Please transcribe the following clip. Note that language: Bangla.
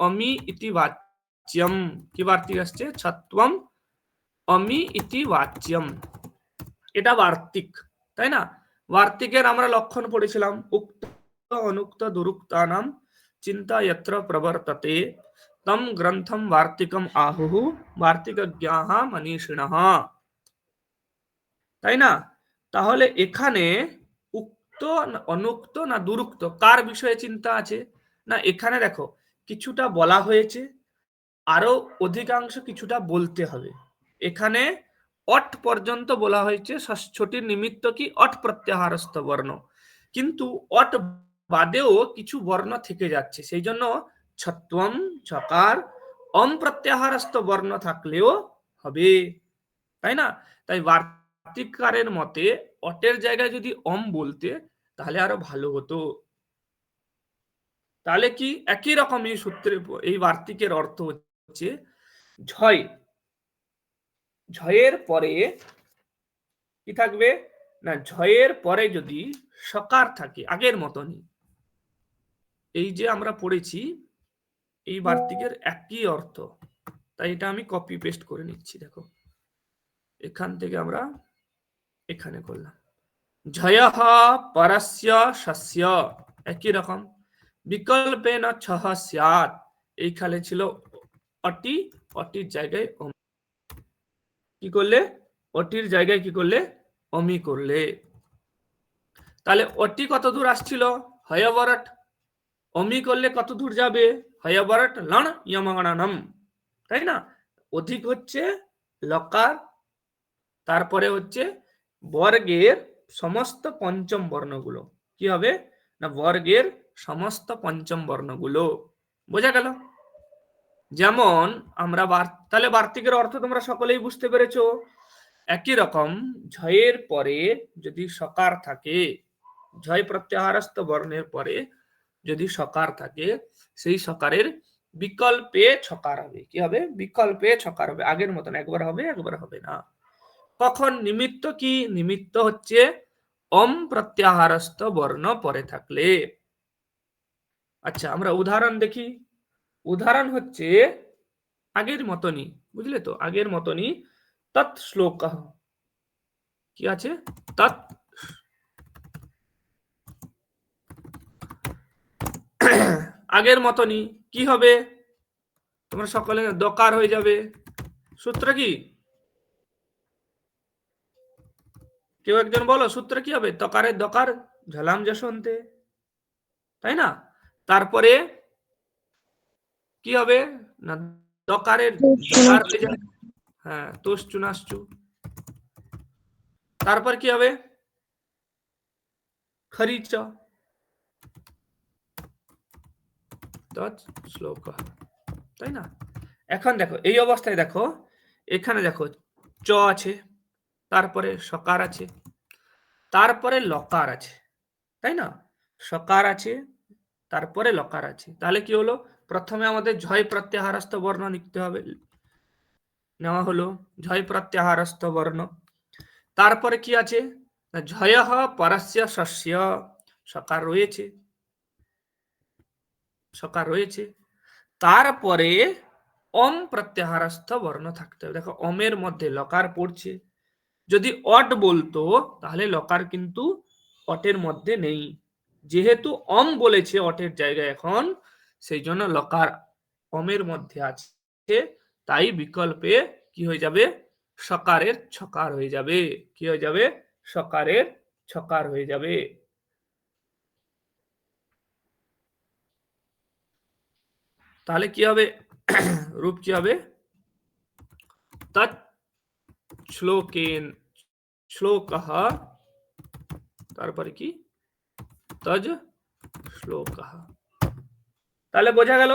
অমি ইতি বাচ্যম কি বার্তিক আসছে ছত্বম অমি ইতি বাচ্যম এটা বার্তিক তাই না বার্তিকের আমরা লক্ষণ পড়েছিলাম উক্ত অনুক্ত দুরুক্তানাম চিন্তা যত্র প্রবর্ততে তম গ্রন্থম বার্তিকম আহুহু বার্তিক জ্ঞাহ মনীষিণ তাই না তাহলে এখানে উক্ত অনুক্ত না দুরুক্ত কার বিষয়ে চিন্তা আছে না এখানে দেখো কিছুটা বলা হয়েছে, আরও অধিকাংশ কিছুটা বলতে হবে। এখানে অট পর্যন্ত বলা হয়েছে ষষ্ঠটির নিমিত্ত কি অট প্রত্যাহারস্থ বর্ণ। কিন্তু অট বাদেও কিছু বর্ণ থেকে যাচ্ছে সেই জন্য ছত্বম, ছকার, অম প্রত্যাহারস্থ বর্ণ থাকলেও হবে। তাই না? তাই বার্তিকারের মতে অটের জায়গায় যদি অম বলতে, তাহলে আরও ভালো হতো। তাহলে কি একই রকম এই সূত্রে, এই বার্তিকের অর্থ হচ্ছে ঝয়। ঝয়ের পরে কি থাকবে? না, ঝয়ের পরে যদি সকার থাকে, আগের মতনই। এই যে আমরা পড়েছি, এই বার্তিকের একই অর্থ। তাই এটা আমি কপি পেস্ট করে নিচ্ছি, দেখো। এখান থেকে আমরা এখানে করলাম। ঝয় পরস্য শস্য, একই রকম। বিকল্পে না ছহ স্যাত। এইখানে ছিল অটি, অটির জায়গায়। কি করলে? অটির জায়গায় কি করলে? অমি করলে। তাহলে অটি কত দূর আসছিল? হয়বরট। অমি করলে কত দূর যাবে? হয়বরট লণ ইয়মগণনম। তাই না? অধিক হচ্ছে লকার, তারপরে হচ্ছে বর্গের সমস্ত পঞ্চম বর্ণগুলো। কি হবে? না, বর্গের সমস্ত পঞ্চম বর্ণগুলো। বোঝা গেল? যেমন, আমরা তাহলে বার্তিকের অর্থ তোমরা সকলেই বুঝতে পেরেছ। একই রকম, ঝয়ের পরে যদি সকার থাকে, ঝয় প্রত্যাহারস্থ বর্ণের পরে যদি সকার থাকে, সেই সকারের বিকল্পে ছকার হবে। কি হবে? বিকল্পে ছকার হবে। আগের মতন একবার হবে একবার হবে না। কখন? নিমিত্ত কি? নিমিত্ত হচ্ছে অম প্রত্যাহারস্থ বর্ণ পরে থাকলে। আচ্ছা আমরা উদাহরণ দেখি। উদাহরণ হচ্ছে আগের মতনই, বুঝলে তো? আগের মতনই তৎ শ্লোক। কি আছে? তৎ আগের মতনই, কি হবে? তোমরা সকলে দকার হয়ে যাবে। সূত্র কি? কেউ একজন বলো, সূত্র কি হবে? তকারের দকার, ঝলাম যশন্তে। তাই না? তারপরে কি হবে? না দকারের হয়ে হ্যাঁ তোষ চুনাশ্চু। তারপর কি হবে? খরিচ। শ্লোক। তাই না? এখন দেখো এই অবস্থায় দেখো এখানে দেখো চ আছে তারপরে সকার আছে তারপরে লকার আছে তাই না? সকার আছে তারপরে লকার আছে। তাহলে কি হলো? প্রথমে আমাদের ঝয় প্রত্যাহারস্থ বর্ণ লিখতে হবে। নেওয়া হলো ঝয় প্রত্যাহারস্থ বর্ণ। তারপরে কি আছে? ঝয় পরস্য শস্য, সকার রয়েছে। সকার রয়েছে। তারপরে অম প্রত্যাহারস্থ বর্ণ থাকতে হবে। দেখো, অমের মধ্যে লকার পড়ছে। যদি অট বলতো, তাহলে লকার কিন্তু অটের মধ্যে নেই। যেহেতু অম বলেছে অটের জায়গায় এখন, সেই জন্য লকার অমের মধ্যে আছে, তাই বিকল্পে কি হয়ে যাবে? সকারের ছকার হয়ে যাবে। কি হয়ে যাবে? সকারের ছকার হয়ে যাবে। তাহলে কি হবে? রূপ কি হবে? তৎ শ্লোকেন, শ্লোক, তারপরে কি? তজ শ্লোক তাহলে বোঝা গেল